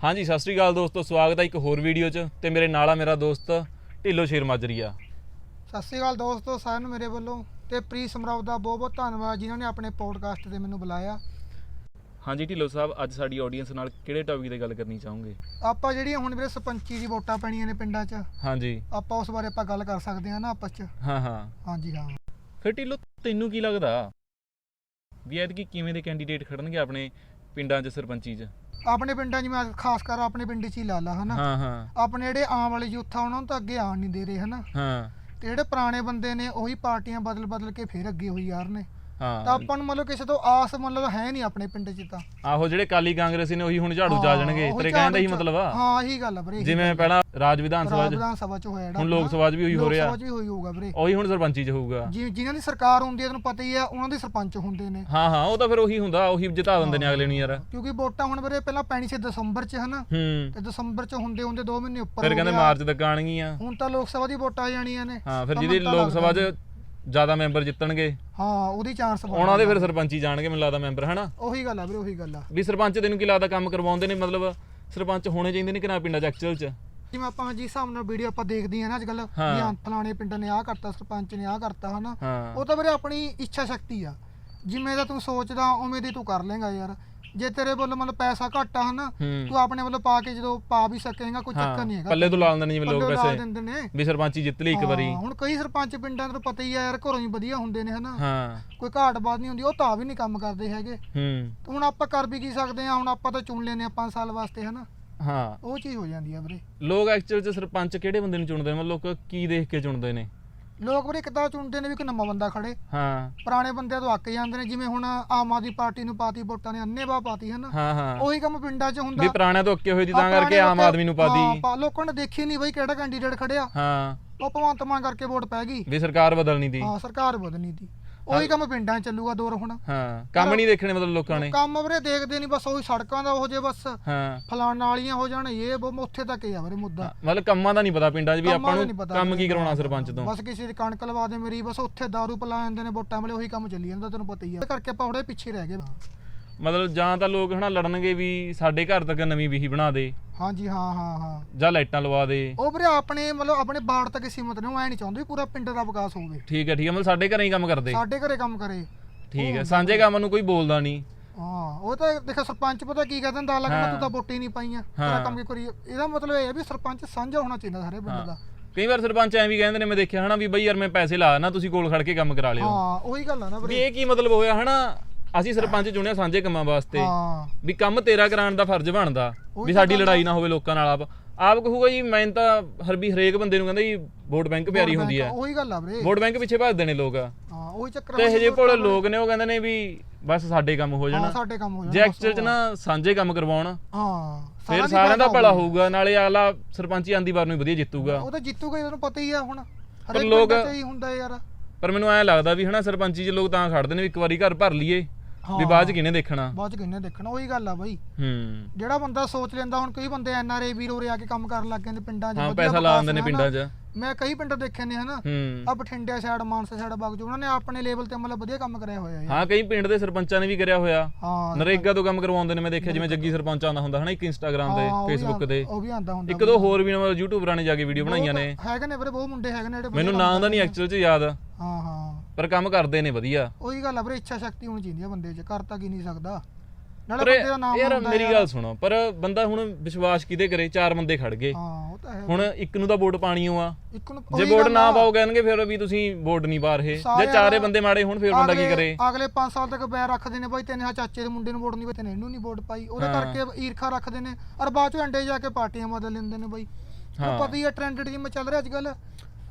ਹਾਂਜੀ ਸਤਿ ਸ੍ਰੀ ਅਕਾਲ ਦੋਸਤੋ ਸਵਾਗਤ ਹੈ ਇੱਕ ਹੋਰ ਵੀਡੀਓ 'ਚ ਤੇ ਮੇਰੇ ਨਾਲ ਆ ਮੇਰਾ ਦੋਸਤ ਢਿੱਲੋ ਸ਼ੇਰ ਮਾਜਰੀਆ ਸਤਿ ਸ਼੍ਰੀ ਅਕਾਲ ਦੋਸਤੋ ਸਾਰਿਆਂ ਨੂੰ ਮੇਰੇ ਵੱਲੋਂ ਤੇ ਪ੍ਰੀ ਸਮਰਾਵ ਦਾ ਬਹੁਤ ਬਹੁਤ ਧੰਨਵਾਦ ਜਿਨ੍ਹਾਂ ਨੇ ਆਪਣੇ ਪੋਡਕਾਸਟ ਤੇ ਮੈਨੂੰ ਬੁਲਾਇਆ। ਹਾਂਜੀ ਢਿੱਲੋ ਸਾਹਿਬ ਅੱਜ ਸਾਡੀ ਆਡੀਅנס ਨਾਲ ਕਿਹੜੇ ਟੌਪਿਕ ਤੇ ਗੱਲ ਕਰਨੀ ਚਾਹੋਗੇ? ਆਪਾਂ ਜਿਹੜੀਆਂ ਹੁਣ ਵੀਰੇ ਸਰਪੰਚੀ ਦੀ ਵੋਟਾਂ ਪੈਣੀਆਂ ਨੇ ਪਿੰਡਾਂ 'ਚ ਹਾਂਜੀ। ਆਪਾਂ ਉਸ ਬਾਰੇ ਆਪਾਂ ਗੱਲ ਕਰ ਸਕਦੇ ਹਾਂ ਨਾ ਆਪਸ 'ਚ? ਹਾਂ ਹਾਂ। ਹਾਂਜੀ ਹਾਂ। ਫਿਰ ਢਿੱਲੋ ਤੈਨੂੰ ਕੀ ਲੱਗਦਾ? ਵੀ ਐਤਕੀ ਕਿਵੇਂ ਦੇ ਕੈਂਡੀਡੇਟ ਖੜਨਗੇ ਆਪਣੇ ਪਿੰਡਾਂ 'ਚ ਸਰਪੰਚੀ 'ਚ? ਆਪਣੇ ਪਿੰਡਾਂ 'ਚ ਮੈਂ ਖਾਸ ਕਰ ਆਪਣੇ ਪਿੰਡ 'ਚ ਹੀ ਲਾ ਲਾ ਹਨਾ? ਹਾਂ ਹਾਂ। ਆਪਣੇ ਜਿਹੜੇ ਆਉਣ ਵਾਲੇ ਯੂਥ ਆ ਉਹਨਾਂ ਨੂੰ ਤਾਂ ਅੱਗੇ ਆਉਣ ਨਹੀਂ ਦੇ ਰਹੇ ਹਨਾ? ਹਾਂ। ਤੇ ਜਿਹੜੇ ਪੁਰਾਣੇ ਬੰਦੇ ਨੇ ਉਹੀ ਪਾਰਟੀਆਂ ਬਦਲ ਬਦਲ ਕੇ ਫੇਰ ਅੱਗੇ ਹੋਈ ਯਾਰ ਨੇ। ਤਾਂ ਹਾਂ ਆਪਾਂ ਨੂੰ ਮਤਲਬ ਕਿਸੇ ਤੋਂ ਆਸ ਮਤਲਬ ਹੈ ਨਹੀਂ ਆਪਣੇ ਪਿੰਡ 'ਚ ਤਾਂ। ਆਹੋ ਜਿਹੜੇ ਕਾਲੀ ਕਾਂਗਰਸੀ ਨੇ ਉਹੀ ਹੁਣ ਝਾੜੂ ਜਾ ਜਾਣਗੇ। ਤੇਰੇ ਕਹਿਣ ਦਾ ਹੀ ਮਤਲਬ ਆ। ਹਾਂ ਇਹੀ ਗੱਲ ਆ ਵੀਰੇ ਜਿਵੇਂ ਪਹਿਲਾਂ ਰਾਜ ਵਿਧਾਨ ਸਭਾ ਰਾਜ 'ਚ ਵਿਧਾਨ ਸਭਾ 'ਚ ਹੋਇਆ ਜਿਹੜਾ ਹੁਣ ਲੋਕ ਸਭਾ 'ਚ ਵੀ ਉਹੀ ਹੋ ਲੋਕ ਰਿਹਾ। ਸਭਾ 'ਚ ਵੀ ਹੋਈ ਹੋਊਗਾ ਵੀਰੇ। ਉਹੀ ਹੁਣ ਸਰਪੰਚੀ 'ਚ ਹੋਊਗਾ। ਜਿ- ਜਿਨ੍ਹਾਂ ਦੀ ਸਰਕਾਰ ਹੁੰਦੀ ਹੈ ਤੁਹਾਨੂੰ ਪਤਾ ਹੀ ਆ ਉਹਨਾਂ ਦੇ ਸਰਪੰਚ ਹੁੰਦੇ ਨੇ। ਹਾਂ ਹਾਂ ਉਹ ਤਾਂ ਫਿਰ ਉਹੀ ਹੁੰਦਾ ਉਹੀ ਜਿਤਾ ਦਿੰਦੇ ਨੇ ਅਗਲੇ ਨੂੰ ਯਾਰ। ਕਿਉਂਕਿ ਵੋਟਾਂ ਹੁਣ ਵੀਰੇ ਪਹਿਲਾਂ ਪੈਣੀ ਸੀ ਦਸੰਬਰ 'ਚ ਹਨਾ। ਹੂੰ। ਤੇ ਦਸੰਬਰ 'ਚ ਹੁੰਦੇ ਹੁੰਦੇ 2 ਮਹੀਨੇ ਉੱਪਰ ਫਿਰ ਹੋ ਕਹਿੰਦੇ ਗਿਆ। ਮਾਰਚ ਤੱਕ ਆਣਗੀਆਂ ਹੁਣ ਤਾਂ ਲੋਕ ਸਭਾ ਦੀ ਵੋਟਾਂ ਆ ਜਾਣੀਆਂ ਨੇ। ਹਾਂ ਫਿਰ ਤਾਂ ਜਿਹਦੀ ਮੈਨੂੰ ਤਾਂ ਲੋਕ ਸਭਾ 'ਚ ਜ਼ਿਆਦਾ ਮੈਂਬਰ ਜਿੱਤਣਗੇ। ਹਾਂ ਉਹਦੀ ਚਾਂਸ ਉਹਨਾਂ ਦੇ ਫਿਰ ਸਰਪੰਚੀ ਜਾਣਗੇ ਮੈਨੂੰ ਲੱਗਦਾ ਮੈਂਬਰ ਹਨਾ? ਉਹੀ ਗੱਲ ਆ ਵੀਰੇ ਉਹੀ ਗੱਲ ਆ। ਵੀ ਸਰਪੰਚ ਤੈਨੂੰ ਕੀ ਲੱਗਦਾ ਕੰਮ ਕਰਵਾਉਂਦੇ ਨੇ? ਮਤਲਬ ਸਰਪੰਚ ਹੋਣੇ ਚਾਹੀਦੇ ਨੇ ਕਿ ਨਾ ਪਿੰਡਾਂ 'ਚ ਐਕਚੁਅਲ 'ਚ? ਜਿਵੇਂ ਆਪਾਂ ਜਿਸ ਹਿਸਾਬ ਨਾਲ ਵੀਡੀਓ ਆਪਾਂ ਦੇਖਦੇ ਆ ਨਾ ਅੱਜ ਕੱਲ। ਵੀ ਹਾਂ। ਫਲਾਣੇ ਪਿੰਡ ਨੇ ਆਹ ਕਰਤਾ ਸਰਪੰਚ ਨੇ ਆਹ ਕਰਤਾ ਹਨਾ? ਹਾਂ। ਉਹ ਤਾਂ ਵੀਰੇ ਆਪਣੀ ਇੱਛਾ ਸ਼ਕਤੀ ਆ। ਜਿਵੇਂ ਦਾ ਤੂੰ ਸੋਚਦਾ ਉਵੇਂ ਦੀ ਤੂੰ ਕਰ ਲੇਗਾ ਯਾਰ। ਜੇ ਤੇਰੇ ਵੱਲੋਂ ਮਤਲਬ ਪੈਸਾ ਘੱਟ ਆ ਹਨਾ ਤੂੰ ਆਪਣੇ ਵੱਲੋਂ ਪਾ ਕੇ ਜਦੋਂ ਪਾ ਵੀ ਸਕੇਗਾ ਕੋਈ ਚੱਕਰ ਨਹੀਂ ਹੈਗਾ। ਪੱਲੇ ਤੋਂ ਲਾ ਦਿੰਦੇ ਨੇ ਜਿਵੇਂ ਲੋਕ ਪੈਸੇ ਦਿੰਦੇ ਨੇ। ਵੀ ਸਰਪੰਚੀ ਜਿੱਤ ਲਈ ਇੱਕ ਵਾਰੀ। ਹੁਣ ਕਈ ਸਰਪੰਚ ਪਿੰਡਾਂ ਤੋਂ ਪਤਾ ਹੀ ਆ ਯਾਰ ਘਰੋਂ ਹੀ ਵਧੀਆ ਹੁੰਦੇ ਨੇ ਹਨਾ। ਹਾਂ। ਕੋਈ ਘਾਟ ਬਾਤ ਨਹੀਂ ਹੁੰਦੀ ਉਹ ਤਾਂ ਵੀ ਨਹੀਂ ਕੰਮ ਕਰਦੇ ਹੈਗੇ। ਹੂੰ। ਹੁਣ ਆਪਾਂ ਕਰ ਵੀ ਕੀ ਸਕਦੇ ਆ ਹੁਣ ਆਪਾਂ ਤਾਂ ਚੁਣ ਲੈਨੇ ਆ 5 ਸਾਲ ਵਾਸਤੇ ਹਨਾ। ਹਾਂ। ਉਹ ਚੀਜ਼ ਹੋ ਜਾਂਦੀ ਆ ਵੀਰੇ। ਲੋਕ ਐਕਚੁਅਲ 'ਚ ਸਰਪੰਚ ਕਿਹੜੇ ਬੰਦੇ ਨੂੰ ਚੁਣਦੇ ਨੇ? ਮਤਲਬ ਲੋਕ ਕੀ ਦੇਖ ਕੇ ਚੁਣਦੇ ਨੇ? ਲੋਕ ਵੀਰੇ ਕਿੱਦਾਂ ਚੁਣਦੇ ਨੇ ਵੀ ਕੋਈ ਨਵਾਂ ਬੰਦਾ ਖੜੇ। ਹਾਂ। ਪੁਰਾਣੇ ਬੰਦਿਆਂ ਤੋਂ ਅੱਕ ਜਾਂਦੇ ਨੇ ਜਿਵੇਂ ਹੁਣ ਆਮ ਆਦਮੀ ਪਾਰਟੀ ਨੂੰ ਪਾਤੀ ਵੋਟਾਂ ਨੇ ਅੰਨੇਵਾਹ ਪਾਤੀ ਹਨਾ। ਹਾਂ ਹਾਂ। ਉਹੀ ਕੰਮ ਪਿੰਡਾਂ 'ਚ ਹੁੰਦਾ। ਵੀ ਪੁਰਾਣਿਆਂ ਤੋਂ ਅੱਕੇ ਹੋਏ ਦੀ ਤਾਂ ਕਰਕੇ ਆਮ ਆਦਮੀ ਨੂੰ ਪਾਦੀ ਹਾਂ, ਪਾ- ਲੋਕਾਂ ਨੇ ਦੇਖੀ ਨਹੀਂ ਬਈ ਕਿਹੜਾ ਕੈਂਡੀਡੇਟ ਖੜਿਆ। ਹਾਂ। ਉਹ ਭਗਵੰਤ ਮਾਨ ਕਰਕੇ ਵੋਟ ਪੈ ਗਈ। ਵੀ ਸਰਕਾਰ ਬਦਲਣੀ ਦੀ ਹਾਂ ਸਰਕਾਰ ਬਦਲਣੀ ਦੀ ਉਹੀ ਕੰਮ ਪਿੰਡਾਂ 'ਚ ਚੱਲੂਗਾ ਦੌਰ ਹੁਣ। ਹਾਂ ਕੰਮ ਨਹੀਂ ਦੇਖਣੇ ਮਤਲਬ ਲੋਕਾਂ ਨੇ। ਕੰਮ ਵੀਰੇ ਦੇਖਦੇ ਨਹੀਂ ਬਸ ਉਹੀ ਸੜਕਾਂ ਦਾ ਉਹ ਜੇ ਬਸ ਹਾਂ। ਫਲਾਣ ਨਾਲੀਆਂ ਹੋ ਜਾਣ ਇਹ ਉਹ ਉੱਥੇ ਤੱਕ ਹੀ ਆ ਵੀਰੇ ਮੁੱਦਾ। ਮਤਲਬ ਕੰਮਾਂ ਦਾ ਨਹੀਂ ਪਤਾ ਪਿੰਡਾਂ 'ਚ ਵੀ ਆਪਾਂ ਨੂੰ ਕੰਮ ਕੀ ਕਰਾਉਣਾ ਸਰਪੰਚ ਤੋਂ। ਬਸ ਕਿਸੇ ਦੀ ਕਣਕ ਲਵਾ ਦੇ ਮੇਰੀ ਬਸ ਉੱਥੇ ਦਾਰੂ ਪਿਲਾ ਜਾਂਦੇ ਨੇ ਵੋਟਾਂ ਵੇਲੇ ਉਹੀ ਕੰਮ ਚੱਲੀ ਜਾਂਦਾ ਤੈਨੂੰ ਪਤਾ ਹੀ ਆ। ਕਰਕੇ ਆਪਾਂ ਥੋੜੇ ਪਿੱਛੇ ਰਹਿ ਗਏ। ਮਤਲਬ ਜਾਂ ਤਾਂ ਲੋਕ ਹਨਾ ਲੜਨਗੇ ਵੀ ਸਾਡੇ ਘਰ ਤੱਕ ਨਵੀਂ ਵਿਹੀ ਬਣਾ ਦੇ। ਹਾਂਜੀ ਹਾਂ ਹਾਂ ਹਾਂ। ਜਾਂ ਲਾਈਟਾਂ ਲਵਾ ਦੇ। ਉਹ ਵੀਰੇ ਆਪਣੇ ਮਤਲਬ ਆਪਣੇ ਬਾੜ ਤੱਕ ਹੀ ਸੀਮਤ ਨੇ ਉਹ ਐ ਨਹੀਂ ਚਾਹੁੰਦੇ ਵੀ ਪੂਰਾ ਪਿੰਡ ਦਾ ਵਿਕਾਸ ਹੋਵੇ। ਠੀਕ ਹੈ ਠੀਕ ਹੈ ਮਤਲਬ ਸਾਡੇ ਘਰੇ ਹੀ ਕੰਮ ਕਰਦੇ। ਸਾਡੇ ਘਰੇ ਕੰਮ ਕਰੇ। ਠੀਕ ਹੈ ਸਾਂਝੇ ਕੰਮ ਨੂੰ ਕੋਈ ਬੋਲਦਾ ਨਹੀਂ ਹਾਂ ਉਹ ਤਾਂ ਦੇਖੋ ਸਰਪੰਚ ਪਤਾ ਕੀ ਕਹਿੰਦਾ ਹੁੰਦਾ ਲੱਗਦਾ। ਤੂੰ ਤਾਂ ਵੋਟਾਂ ਨਹੀਂ ਪਾਈਆਂ ਤੇਰਾ। ਕੰਮ ਕੀ ਕਰੀ ਇਹਦਾ ਮਤਲਬ ਇਹ ਹੈ ਵੀ ਸਰਪੰਚ ਸਾਂਝਾ ਹੋਣਾ ਚਾਹੀਦਾ ਸਾਰੇ ਪਿੰਡ ਦਾ। ਕਈ ਵਾਰ ਸਰਪੰਚ ਐਂ ਵੀ ਕਹਿੰਦੇ ਨੇ ਮੈਂ ਦੇਖਿਆ ਹਨਾ ਵੀ ਬਈ ਯਾਰ ਮੈਂ ਪੈਸੇ ਲਾ ਨਾ ਤੁਸੀਂ ਕੋਲ ਖੜ ਕੇ ਕੰਮ ਕਰਾ ਲਿਓ। ਹਾਂ ਉਹੀ ਗੱਲ ਆ ਨਾ ਵੀ ਇਹ ਕੀ ਮਤਲਬ ਹੋਇਆ ਹਨਾ? ਅਸੀਂ ਸਰਪੰਚ ਚੁਣਿਆ ਸਾਂਝੇ ਕੰਮਾਂ ਵਾਸਤੇ। ਹਾਂ। ਵੀ ਕੰਮ ਤੇਰਾ ਕਰਾਉਣ ਦਾ ਫਰਜ਼ ਬਣਦਾ ਵੀ ਤਾਂ ਸਾਡੀ। ਲੜਾਈ ਨਾ ਹੋਵੇ ਲੋਕਾਂ ਨਾਲ ਆਪ। ਆਪ ਕਹੂਗਾ ਜੀ ਮੈਂ ਤਾਂ ਹਰ ਵੀ ਹਰੇਕ ਬੰਦੇ ਨੂੰ ਕਹਿੰਦਾ ਜੀ ਵੋਟ ਬੈਂਕ ਪਿਆਰੀ ਹੁੰਦੀ ਹੈ ਉਹੀ ਗੱਲ ਆ ਵੀਰੇ। ਵੋਟ ਬੈਂਕ ਪਿੱਛੇ ਭੱਜਦੇ ਨੇ ਲੋਕ। ਹਾਂ ਉਹੀ ਚੱਕਰ ਤੇ ਇਹ ਜੇ ਬਸ ਭੋਲੇ ਲੋਕ ਨੇ ਉਹ ਕਹਿੰਦੇ ਨੇ ਵੀ ਬਸ ਸਾਡੇ ਕੰਮ ਹੋ ਹਾਂ ਜਾਣ ਸਾਡੇ ਕੰਮ ਹੋ ਜੇ ਜਾਣ ਐਕਚੁਅਲ ਚ ਨਾ ਸਾਂਝੇ ਕੰਮ ਕਰਵਾਉਣ ਹਾਂ ਫਿਰ ਸਾਰਿਆਂ ਦਾ ਭਲਾ ਹੋਊਗਾ। ਨਾਲੇ ਅਗਲਾ ਸਰਪੰਚੀ ਆਂਦੀ ਵਾਰ ਨੂੰ ਵਧੀਆ ਜਿੱਤੂਗਾ। ਉਹ ਤਾਂ ਜਿੱਤੂਗਾ ਤੁਹਾਨੂੰ ਪਤਾ ਹੀ ਆ ਹੁਣ। ਹਰੇਕ ਲੋਕ- ਪਿੰਡ 'ਚ ਹੀ ਹੁੰਦਾ ਯਾਰ। ਪਰ ਮੈਨੂੰ ਐਂ ਲੱਗਦਾ ਵੀ ਹਨਾ ਸਰਪੰਚੀ ਚ ਲੋਕ ਤਾਂ ਖੜਦੇ ਨੇ ਵੀ ਇੱਕ ਵਾਰੀ ਘਰ ਭਰ ਲਈਏ। ਵੀ। ਬਾਅਦ ਚ ਕਿਹਨੇ ਦੇਖਣਾ? ਬਾਅਦ ਚ ਕਿੰਨੇ ਦੇਖਣਾ? ਉਹੀ ਗੱਲ ਆ ਬਾਈ। ਹੂੰ। ਜਿਹੜਾ ਬੰਦਾ ਸੋਚ ਲੈਂਦਾ ਹੁਣ ਕਈ ਬੰਦੇ ਐਨ ਆਰ ਆਈ ਵੀਰ ਉਰੇ ਆ ਕੇ ਕੰਮ ਕਰਨ ਲੱਗ ਗਏ ਨੇ ਪਿੰਡਾਂ 'ਚ ਹਾਂ ਵਧੀਆ ਪੈਸਾ ਲਾ ਵਿਕਾਸ ਦਿੰਦੇ ਨੇ ਪਿੰਡਾਂ। 'ਚ। ਮੈਂ ਕਈ ਪਿੰਡ ਦੇਖੇ ਨੇ ਹਨਾ। ਹੂੰ। ਆ ਬਠਿੰਡੇ ਸਾਈਡ ਮਾਨਸਾ ਸਾਈਡ ਬਾਗ ਉਹਨਾਂ ਨੇ ਆਪਣੇ ਲੈਵਲ ਤੇ ਮਤਲਬ ਵਧੀਆ ਕੰਮ ਕਰਿਆ ਹੋਇਆ ਯਾਰ ਹਾਂ ਕਈ ਪਿੰਡ ਦੇ ਸਰਪੰਚਾਂ ਨੇ ਵੀ ਕਰਿਆ ਹੋਇਆ। ਹਾਂ। ਨਰੇਗਾ ਤੋਂ ਕੰਮ ਕਰਵਾਉਂਦੇ ਨੇ ਮੈਂ ਦੇਖਿਆ ਜਿਵੇਂ ਜੱਗੀ ਸਰਪੰਚ ਆਉਂਦਾ ਹੁੰਦਾ ਹਨਾ ਇੱਕ ਇੰਸਟਾਗ੍ਰam ਹਾਂ, ਤੇ ਉਹ ਵੀ ਫੇਸਬੁੱਕ ਆਉਂਦਾ- ਤੇ। ਉਹ ਵੀ ਆਂਦਾ ਹੁੰਦਾ ਇੱਕ ਦੋ ਹੋਰ ਵੀ ਨੇ ਮਤਲਬ ਯੂਟਿਊਬਰਾਂ ਨੇ ਜਾ ਕੇ ਵੀਡੀਓ ਬਣਾਈਆਂ ਨੇ। ਹੈਗੇ ਨੇ ਵੀਰੇ ਬਹੁਤ ਮੁੰਡੇ ਹੈਗੇ ਨੇ ਜਿਹੜੇ ਵਧੀਆ ਮੈਨੂੰ ਨਾਂ ਦਾ ਨਹੀਂ ਐਕਚੁਅਲ ਚ ਯਾਦ। ਹਾਂ ਹਾਂ। ਪਰ ਕੰਮ ਕਰਦੇ ਨੇ ਵਧੀਆ। ਉਹੀ ਗੱਲ ਆ ਵੀਰੇ ਇੱਛਾ ਸ਼ਕਤੀ ਹੋਣੀ ਚਾਹੀਦੀ ਆ ਬੰਦੇ 'ਚ ਕਰ ਤਾਂ ਕੀ ਨਹੀਂ ਸਕਦਾ। ਨਾਲੇ ਪਰ ਬੰਦੇ ਦਾ ਨਾਮ ਯਾਰ ਹੁੰਦਾ ਮੇਰੀ। ਗੱਲ ਸੁਣੋ ਪਰ ਬੰਦਾ ਹੁਣ ਵਿਸ਼ਵਾਸ ਕਿਹਦੇ ਕਰੇ? ਚਾਰ ਬੰਦੇ ਖੜ ਗਏ। ਹਾਂ ਉਹ ਤਾਂ ਹੈ ਹੁਣ ਇੱਕ ਨੂੰ ਤਾਂ ਵੋਟ ਪਾਣੀ ਓ ਆ। ਇੱਕ ਨੂੰ ਜੇ ਵੋਟ ਨਾ ਪਾਓ ਕਹਿਣਗੇ ਫਿਰ ਵੀ ਤੁਸੀਂ ਵੋਟ ਨਹੀਂ ਪਾ ਰਹੇ। ਜੇ ਚਾਰੇ ਬੰਦੇ ਮਾੜੇ ਹੋਣ ਫਿਰ ਬੰਦਾ ਕੀ ਕਰੇ? ਅਗਲੇ 5 ਸਾਲ ਤੱਕ ਬੈਰ ਰੱਖਦੇ ਨੇ ਬਾਈ ਤੈਨੇ ਆ ਚਾਚੇ ਦੇ ਮੁੰਡੇ ਨੂੰ ਵੋਟ ਨਹੀਂ ਪਈ ਤੈਨੇ ਇਹਨੂੰ ਨਹੀਂ ਵੋਟ ਪਾਈ। ਉਹਦੇ। ਕਰਕੇ ਈਰਖਾ ਰੱਖਦੇ ਨੇ। ਔਰ ਬਾਅਦ ਚ ਅੰਡੇ ਜਾ ਕੇ ਪਾਰਟੀਆਂ ਬਦਲ ਲੈਂਦੇ ਨੇ ਬਾਈ। ਹਾਂ। ਪਤਾ ਹੀ ਹੈ ਟ੍ਰੈਂਡ ਜਿਵੇਂ ਚੱਲ ਰਿਹਾ ਅੱਜ ਕੱਲ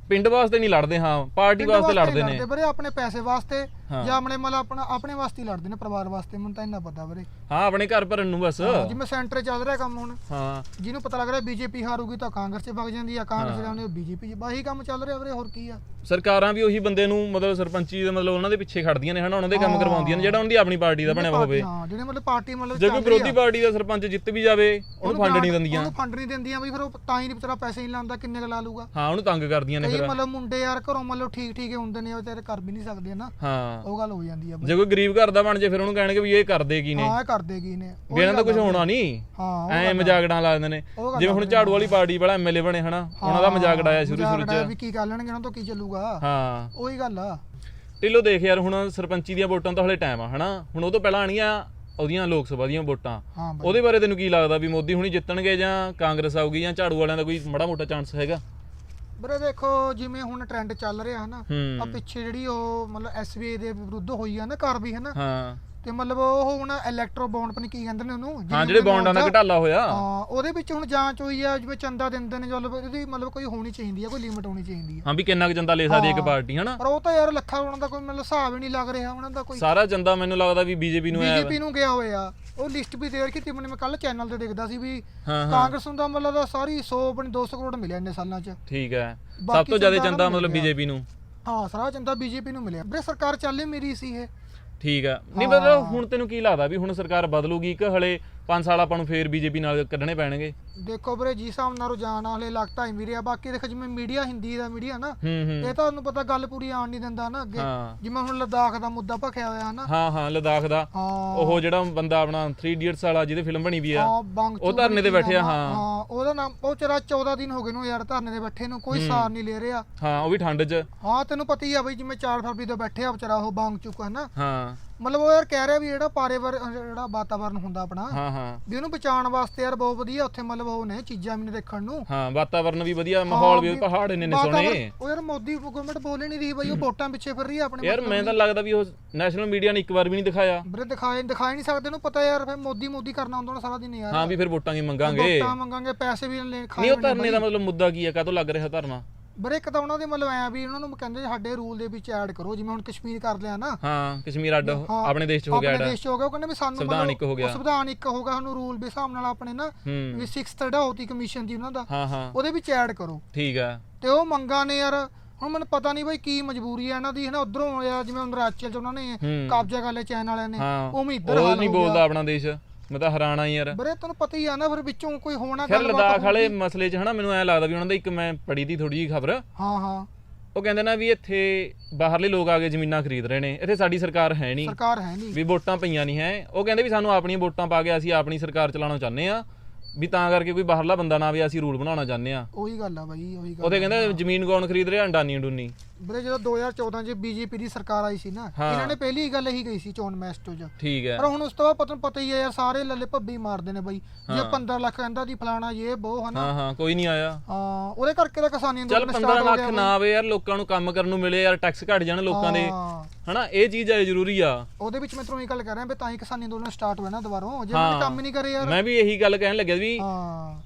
ਪਿੰਡ ਵਾਸਤੇ ਨਹੀਂ ਲੜਦੇ ਹਾਂ। ਪਾਰਟੀ ਵਾਸਤੇ ਲੜਦੇ ਨੇ। ਵੀਰੇ ਆਪਣੇ ਪੈਸੇ ਵਾਸਤੇ। ਜਾਂ ਆਪਣੇ ਮਤਲਬ ਆਪਣਾ ਆਪਣੇ ਵਾਸਤੇ ਹੀ ਲੜਦੇ ਨੇ ਪਰਿਵਾਰ ਵਾਸਤੇ ਮੈਨੂੰ ਤਾਂ ਇੰਨਾ ਪਤਾ ਵੀਰੇ। ਹਾਂ ਆਪਣੇ ਘਰ ਭਰਨ ਨੂੰ ਬਸ। ਜਿਵੇਂ ਸੈਂਟਰ ਚੱਲ ਰਿਹਾ ਕੰਮ ਹੁਣ। ਹਾਂ। ਜਿਹਨੂੰ ਪਤਾ ਲੱਗ ਰਿਹਾ ਬੀਜੇਪੀ ਹਾਰੂਗੀ ਤਾਂ ਕਾਂਗਰਸ 'ਚ ਵਗ ਜਾਂਦੀ ਆ ਕਾਂਗਰਸ ਜਾਂਦੀ ਬੀਜੇਪੀ 'ਚ ਬਾਹੀ ਕੰਮ ਚੱਲ ਰਿਹਾ ਵੀਰੇ ਹੋਰ ਕੀ ਆ। ਸਰਕਾਰਾਂ ਵੀ ਉਹੀ ਬੰਦੇ ਨੂੰ ਮਤਲਬ ਸਰਪੰਚੀ ਦੇ ਮਤਲਬ ਉਹਨਾਂ ਦੇ ਪਿੱਛੇ ਖੜਦੀਆਂ ਨੇ ਹਨਾ? ਉਹਨਾਂ ਦੇ ਕੰਮ। ਕਰਵਾਉਂਦੀਆਂ ਨੇ ਜਿਹੜਾ ਉਹਨਾਂ ਦੀ ਆਪਣੀ ਪਾਰਟੀ ਦਾ ਬਣਿਆ ਹੋਵੇ। ਹਾਂ ਜਿਹੜੇ ਮਤਲਬ ਪਾਰਟੀ ਮਤਲਬ ਜੇ ਕੋਈ ਵਿਰੋਧੀ। ਪਾਰਟੀ ਦਾ ਸਰਪੰਚ ਜਿੱਤ ਵੀ ਜਾਵੇ ਉਹਨੂੰ ਫੰਡ ਨਹੀਂ ਦਿੰਦੀਆਂ। ਉਹਨੂੰ ਫੰਡ ਨਹੀਂ ਦਿੰਦੀਆਂ ਬਈ ਫਿਰ ਉਹ ਤਾਂ ਹੀ ਨਹੀਂ ਵਿਚਾਰਾ ਪੈਸੇ ਨਹੀਂ ਲਾਉਂਦਾ ਕਿੰਨੇ ਕੁ ਲਾ ਲੂਗਾ ਹਾਂ ਉਹਨੂੰ ਤੰਗ ਕਰਦੀਆਂ ਨੇ ਫਿਰ। ਮਤਲਬ ਮੁੰਡੇ ਯਾਰ ਘਰੋਂ ਮਤਲਬ ਠੀਕ ਠੀਕ ਹੁੰਦੇ ਨੇ ਉਹ ਤੇਰੇ ਕਰ ਵੀ ਨਹੀਂ ਸਕਦੇ ਨਾ ਹਾਂ। ਹਾਂ। ਉਹ ਗੱਲ ਹੋ ਜਾਂਦੀ ਆ ਬਈ। ਜੇ ਕੋਈ ਗਰੀਬ ਘਰ ਦਾ ਬਣ ਜੇ ਫਿਰ ਉਹਨੂੰ ਕਹਿਣਗੇ ਵੀ ਇਹ ਕਰਦੇ ਕੀ ਨੇ? ਹਾਂ ਇਹ ਕਰਦੇ ਕੀ ਨੇ? ਵੀ ਇਹਨਾਂ ਦਾ ਕੁਝ ਹੋਣਾ ਨਹੀਂ? ਹਾਂ ਐ ਮਜ਼ਾਕੜਾਂ ਲਾ ਦਿੰਦੇ ਨੇ। ਉਹ ਗੱਲ ਜਿਵੇਂ ਹੁਣ ਝਾੜੂ ਵਾਲੀ ਪਾਰਟੀ ਵਾਲਾ ਐਮਐਲਏ ਬਣੇ ਹਨਾ? ਉਹਨਾਂ ਦਾ ਮਜ਼ਾਕ ਡਾਇਆ ਸ਼ੁਰੂ ਸ਼ੁਰੂ ਚ। ਵੀ ਕੀ ਕਰ ਲੈਣਗੇ ਉਹਨਾਂ ਤੋਂ ਕੀ ਚੱਲੂਗਾ? ਹਾਂ। ਉਹੀ ਗੱਲ ਆ। ਢਿੱਲੋਂ ਦੇਖ ਯਾਰ ਹੁਣ ਸਰਪੰਚੀ ਦੀਆਂ ਵੋਟਾਂ ਤਾਂ ਹਲੇ ਟਾਈਮ ਆ ਹਨਾ? ਹੁਣ ਉਹ ਤੋਂ ਪਹਿਲਾਂ ਆਣੀਆਂ ਉਹਦੀਆਂ ਲੋਕ ਸਭਾ ਦੀਆਂ ਵੋਟਾਂ। ਹਾਂ ਬਈ। ਉਹਦੇ ਬਾਰੇ ਤੈਨੂੰ ਕੀ ਲੱਗਦਾ ਵੀ ਮੋਦੀ ਹੁਣੀ ਜਿੱਤਣਗੇ ਜਾਂ ਕਾਂਗਰਸ ਆਊਗੀ ਜਾਂ ਝਾੜੂ ਵਾਲਿਆਂ ਦਾ ਕੋਈ ਮਾੜਾ ਮੋਟਾ ਚਾਂਸ ਹੈਗਾ? ਵੀਰੇ ਦੇਖੋ ਜਿਵੇਂ ਹੁਣ ਟ੍ਰੈਂਡ ਚੱਲ ਰਿਹਾ ਹਨਾ ਆ ਹੂੰ ਪਿੱਛੇ ਜਿਹੜੀ ਉਹ ਮਤਲਬ ਐਸਬੀਆਈ ਦੇ ਵਿਰੁੱਧ ਹੋਈ ਆ ਨਾ ਕਾਰਵਾਈ ਹਨਾ ਹਾਂ। ਤੇ ਮਤਲਬ ਉਹ ਹੁਣ ਇਲੈਕਟ੍ਰੋ ਬੌਂਡ ਪਨ ਕੀ ਕਹਿੰਦੇ ਨੇ ਉਹਨੂੰ ਹਾਂ ਜਿਹੜੇ ਬੌਂਡਾਂ ਦਾ ਘਟਾਲਾ ਹੋਇਆ। ਹਾਂ ਉਹਦੇ ਵਿੱਚ ਹੁਣ ਜਾਂਚ ਹੋਈ ਆ ਜਿਵੇਂ ਚੰਦਾ ਦਿੰਦੇ ਨੇ ਚਲੋ ਉਹਦੀ ਮਤਲਬ ਕੋਈ ਹੋਣੀ ਚਾਹੀਦੀ ਆ ਕੋਈ ਲਿਮਿਟ ਹੋਣੀ ਚਾਹੀਦੀ ਆ। ਹਾਂ ਵੀ ਕਿੰਨਾ ਕੁ ਚੰਦਾ ਲੈ ਸਕਦੀ ਇੱਕ। ਪਾਰਟੀ ਹਨਾ? ਪਰ ਉਹ ਤਾਂ ਯਾਰ ਲੱਖਾਂ ਉਹਨਾਂ ਦਾ ਕੋਈ ਮਤਲਬ ਹਿਸਾਬ ਹੀ ਨਹੀਂ ਲੱਗ ਰਿਹਾ ਉਹਨਾਂ ਦਾ ਕੋਈ ਸਾਰਾ ਚੰਦਾ ਮੈਨੂੰ ਲੱਗਦਾ ਵੀ ਬੀਜੇਪੀ ਨੂੰ ਆਇਆ ਬੀਜੇਪੀ ਨੂੰ ਗਿਆ ਹੋਇਆ। ਉਹ ਲਿਸਟ ਵੀ ਦੇਰ ਕੀਤੀ ਮੈਂ ਕੱਲ ਚੈਨਲ ਤੇ ਦੇਖਦਾ ਸੀ ਵੀ ਕਾਂਗਰਸ ਨੂੰ ਤਾਂ ਮਤਲਬ ਦਾ ਸਾਰੀ 100 ਬਣ 200 ਕਰੋੜ ਮਿਲਿਆ ਇੰਨੇ ਸਾਲਾਂ 'ਚ। ਠੀਕ ਹੈ ਸਭ ਤੋਂ ਜ਼ਿਆਦਾ ਚੰਦਾ ਮਤਲਬ। ਬੀਜੇਪੀ ਨੂੰ। ਹਾਂ ਸਾਰਾ ਚੰਦਾ ਬੀਜੇਪੀ ਨੂੰ ਮਿਲਿਆ। ਵੀਰੇ ਸਰਕਾਰ ਚੱਲੇ ਮੇਰੀ ਸੀ ਇਹ। ਠੀਕ ਆ। ਨਹੀਂ ਮਤਲਬ ਹੁਣ ਤੈਨੂੰ ਕੀ ਲੱਗਦਾ ਵੀ ਹੁਣ ਸਰਕਾਰ ਬਦਲੂਗੀ ਕਿ ਹਲੇ 5 ਸਾਲ ਆਪਾਂ ਨੂੰ ਫੇਰ ਬੀਜੇਪੀ ਨਾਲ ਕੱਢਣੇ ਪੈਣਗੇ? ਦੇਖੋ ਵੀਰੇ ਜੀ ਹਿਸਾਬ ਨਾਲ ਰੁਝਾਨ ਵਾਲੇ ਲੱਗਦਾ ਹੀ ਵੀਰੇ ਬਾਕੀ ਦੇਖ ਜਿਵੇਂ ਮੀਡੀਆ ਹਿੰਦੀ ਦਾ ਮੀਡੀਆ ਨਾ ਇਹ ਤੁਹਾਨੂੰ ਪਤਾ ਗੱਲ ਪੂਰੀ ਆਣ ਨਹੀਂ ਦਿੰਦਾ ਨਾ ਅੱਗੇ। ਜਿਵੇਂ ਹੁਣ ਲਦਾਖ ਦਾ ਮੁੱਦਾ ਭਖਿਆ ਹੋਇਆ ਨਾ ਹਾਂ ਹਾਂ ਲਦਾਖ ਦਾ। ਉਹ ਜਿਹੜਾ ਬੰਦਾ ਆਪਣਾ 3 ਇਡੀਅਟਸ ਵਾਲਾ ਜਿਹਦੇ ਫਿਲਮ ਬਣੀ ਵੀ ਆ ਉਹ ਧਰਨੇ ਤੇ ਬੈਠੇ ਆ, ਹਾਂ। ਹਾਂ ਉਹਦਾ ਨਾਮ ਉਹ ਚਰਾ 14 ਦਿਨ ਹੋ ਗਏ ਨੂੰ ਯਾਰ ਧਰਨੇ ਤੇ ਬੈਠੇ ਨੂੰ ਕੋਈ ਸਾਰ ਨਹੀਂ ਲੈ ਰਿਹਾ। ਹਾਂ ਉਹ ਵੀ ਠੰਡ 'ਚ। ਹਾਂ ਤੈਨੂੰ ਪਤਾ ਹੀ ਆ ਬਈ ਜਿਵੇਂ 4 ਫਰਵਰੀ ਤੋਂ ਬੈਠੇ ਆ ਵਿਚਾਰਾ ਉਹ ਬੰਗ ਚੁੱਕਾ ਨਾ ਹਾਂ। ਮਤਲਬ ਉਹ ਯਾਰ ਕਹਿ ਰਿਹਾ ਵੀ ਜਿਹੜਾ ਪਾਰੇਵਰ ਜਿਹੜਾ ਵਾਤਾਵਰਨ ਹੁੰਦਾ ਆਪਣਾ ਹਾਂ ਹਾਂ। ਵੀ ਉਹਨੂੰ ਬਚਾਉਣ ਵਾਸਤੇ ਯਾਰ ਬਹੁਤ ਵਧੀਆ ਉੱਥੇ ਮਤਲਬ ਉਹ ਨੇ ਚੀਜ਼ਾਂ ਵੀ ਨੇ ਦੇਖਣ ਨੂੰ। ਹਾਂ ਵਾਤਾਵਰਨ ਵੀ ਵਧੀਆ ਮਾਹੌਲ ਵੀ ਪਹਾੜ ਇੰਨੇ ਨੇ ਸੋਹਣੇ। ਉਹ ਯਾਰ ਮੋਦੀ ਗਵਰਨਮੈਂਟ ਬੋਲੇ ਨਹੀਂ ਰਹੀ ਬਈ ਉਹ ਵੋਟਾਂ ਪਿੱਛੇ ਫਿਰ ਰਹੀ ਆ ਆਪਣੇ ਯਾਰ ਮੈਂ ਤਾਂ ਲੱਗਦਾ ਵੀ ਉਹ ਨੈਸ਼ਨਲ ਮੀਡੀਆ ਨੇ ਇੱਕ ਵਾਰ ਵੀ ਨਹੀਂ ਦਿਖਾਇਆ। ਵੀਰੇ ਦਿਖਾਏ ਦਿਖਾਈ ਨਹੀਂ ਸਕਦੇ ਉਹਨੂੰ ਪਤਾ ਯਾਰ ਫਿਰ ਮੋਦੀ ਮੋਦੀ ਕਰਨਾ ਹੁੰਦਾ ਉਹਨੇ ਸਾਰਾ ਦਿਨ ਯਾਰ। ਹਾਂ ਵੀ ਫਿਰ ਵੋਟਾਂ ਕੀ ਮੰਗਾਂਗੇ? ਵੋਟਾਂ ਮੰਗਾਂਗੇ ਪੈਸੇ ਵੀ ਲੈ ਖਾਏ ਨਹੀਂ ਉਹ ਧਰਨੇ ਦਾ ਮਤਲਬ ਮੁੱਦਾ ਕੀ ਹੈ ਕਾਹਤੋਂ ਲੱਗ ਰਿਹਾ ਧਰਨਾ? ਵੀਰੇ ਇੱਕ ਤਾਂ ਉਹਨਾਂ ਦੇ ਮਤਲਬ ਐ ਵੀ ਉਹਨਾਂ ਨੂੰ ਕਹਿੰਦੇ ਸਾਡੇ ਰੂਲ ਦੇ ਵਿੱਚ ਐਡ ਕਰੋ ਜਿਵੇਂ ਹੁਣ ਕਸ਼ਮੀਰ ਕਰ ਲਿਆ ਨਾ। ਹਾਂ ਕਸ਼ਮੀਰ ਅੱਡ ਆਪਣੇ ਦੇਸ਼ 'ਚ ਹੋ ਗਿਆ ਆਪਣੇ ਦੇਸ਼ 'ਚ ਹੋ ਗਿਆ ਉਹ ਕਹਿੰਦੇ ਵੀ ਸਾਨੂੰ ਸੰਵਿਧਾਨ ਇੱਕ ਹੋ ਗਿਆ। ਸੰਵਿਧਾਨ ਇੱਕ ਹੋ ਗਿਆ ਸਾਨੂੰ ਰੂਲ ਦੇ ਹਿਸਾਬ ਨਾਲ ਆਪਣੇ ਨਾ ਵੀ 6th ਹੜਾਉਤੀ ਕਮਿਸ਼ਨ ਦੀ ਉਹਨਾਂ ਦਾ ਹਾਂ ਹਾਂ। ਉਹਦੇ ਵਿੱਚ ਐਡ ਕਰੋ। ਠੀਕ ਆ। ਤੇ ਉਹ ਮੰਗਾਂ ਨੇ ਯਾਰ ਹੁਣ ਮੈਨੂੰ ਪਤਾ ਨਹੀਂ ਬਈ ਕੀ ਮਜਬੂਰੀ ਹੈ ਇਹਨਾਂ ਦੀ ਹਨਾ ਉਧਰੋਂ ਜਿਵੇਂ ਅੰਦਰਾਚਲ ਚ ਉਹਨਾਂ ਨੇ ਕਬਜ਼ਾ ਕਰ ਲਿਆ ਚੈਨ ਵਾਲਿਆਂ ਨੇ ਉਵੇਂ ਇੱਧਰ ਉਹ ਹਾਲ ਨਹੀਂ ਬੋਲਦਾ ਆਪਣਾ ਦੇਸ਼। ਮੈਂ ਤਾਂ ਹੈਰਾਨ ਆ ਯਾਰ। ਬਰੇ ਤੈਨੂੰ ਪਤਾ ਹੀ ਆ ਨਾ ਫਿਰ ਵਿੱਚੋਂ ਕੋਈ ਹੋਣਾ ਫਿਰ ਲਦਾਖ ਵਾਲੇ। ਮਸਲੇ 'ਚ ਹਨਾ ਮੈਨੂੰ ਐ ਲੱਗਦਾ ਵੀ ਉਹਨਾਂ ਦਾ ਇੱਕ ਮੈਂ ਪੜ੍ਹੀ ਦੀ ਥੋੜੀ ਜਿਹੀ ਖਬਰ। ਹਾਂ ਹਾਂ। ਉਹ ਕਹਿੰਦੇ ਨਾ ਵੀ ਇੱਥੇ ਬਾਹਰਲੇ ਲੋਕ ਆ ਕੇ ਜ਼ਮੀਨਾਂ ਖਰੀਦ ਰਹੇ ਨੇ। ਇੱਥੇ ਸਾਡੀ ਸਰਕਾਰ ਹੈ ਨਹੀਂ। ਸਰਕਾਰ ਹੈ ਨਹੀਂ। ਵੀ ਵੋਟਾਂ ਪਈਆਂ ਨਹੀਂ ਹੈ। ਉਹ ਕਹਿੰਦੇ ਵੀ ਸਾਨੂੰ ਆਪਣੀਆਂ ਵੋਟਾਂ ਪਾ ਕੇ ਅਸੀਂ ਆਪਣੀ ਸਰਕਾਰ ਚਲਾਉਣਾ ਚਾਹੁੰਦੇ ਆ ਵੀ ਤਾਂ ਕਰਕੇ ਕੋਈ ਬਾਹਰਲਾ ਬੰਦਾ ਨਾ ਆਵੇ ਅਸੀਂ ਰੂਲ ਬਣਾਉਣਾ ਚਾਹੁੰਦੇ ਆ। ਉਹੀ ਗੱਲ ਆ ਬਾਈ ਉਹੀ ਗੱਲ ਉਹਦੇ ਕਹਿੰਦੇ ਜ਼ਮੀਨ ਕੌਣ ਖਰੀਦ ਰਿਹਾ? ਅੰਡਾਨੀ ਅੰਡੂਨੀ। ਵੀਰੇ ਜਦੋਂ 2014 ਚ ਬੀਜੇਪੀ ਦੀ ਸਰਕਾਰ ਆਈ ਸੀ ਨਾ ਹਾਂ। ਇਹਨਾਂ ਨੇ ਪਹਿਲੀ ਗੱਲ ਇਹੀ ਕਹੀ ਸੀ ਚੋਣ ਮੈਸਟੋ ਚ। ਠੀਕ ਹੈ। ਪਰ ਹੁਣ ਉਸ ਤੋਂ ਬਾਅਦ ਪਤਾ ਪਤਾ ਹੀ ਹੈ ਯਾਰ ਸਾਰੇ ਲੱਲੇ ਭੱਬੀ ਮਾਰਦੇ ਨੇ ਬਾਈ। ਜੇ ਹਾਂ। 15 ਲੱਖ ਕਹਿੰਦਾ ਦੀ ਫਲਾਣਾ ਇਹ ਬਹੁ ਹਨਾ। ਹਾਂ ਹਾਂ ਕੋਈ ਨਹੀਂ ਆਇਆ। ਹਾਂ ਉਹਦੇ ਕਰਕੇ ਤਾਂ ਕਿਸਾਨੀ ਚੱਲ ਅੰਦੋਲਨ 15 start ਹੋ ਲੱਖ ਗਿਆ ਨਾ ਆਵੇ ਯਾਰ ਲੋਕਾਂ ਨੂੰ ਕੰਮ ਕਰਨ ਨੂੰ ਮਿਲੇ ਯਾਰ ਟੈਕਸ ਘਟ ਜਾਣ ਲੋਕਾਂ ਦੇ। ਹਾਂ। ਹਨਾ ਇਹ ਚੀਜ਼ ਆ ਜ਼ਰੂਰੀ ਆ। ਉਹਦੇ ਵਿੱਚ ਮੈਂ ਤੁਹਾਨੂੰ ਇਹ ਗੱਲ ਕਰ ਰਿਹਾ ਵੀ ਤਾਂ ਹੀ ਕਿਸਾਨੀ ਅੰਦੋਲਨ ਸਟਾਰਟ ਹੋਇਆ ਨਾ ਦੁਬਾਰਾ। ਜੇ ਉਹਨਾਂ ਕੰਮ ਹੀ ਨਹੀਂ ਕਰੇ ਯਾਰ। ਮੈਂ ਵੀ ਇਹੀ ਗੱਲ ਕਹਿਣ ਲੱਗਿਆ ਵੀ ਹਾਂ।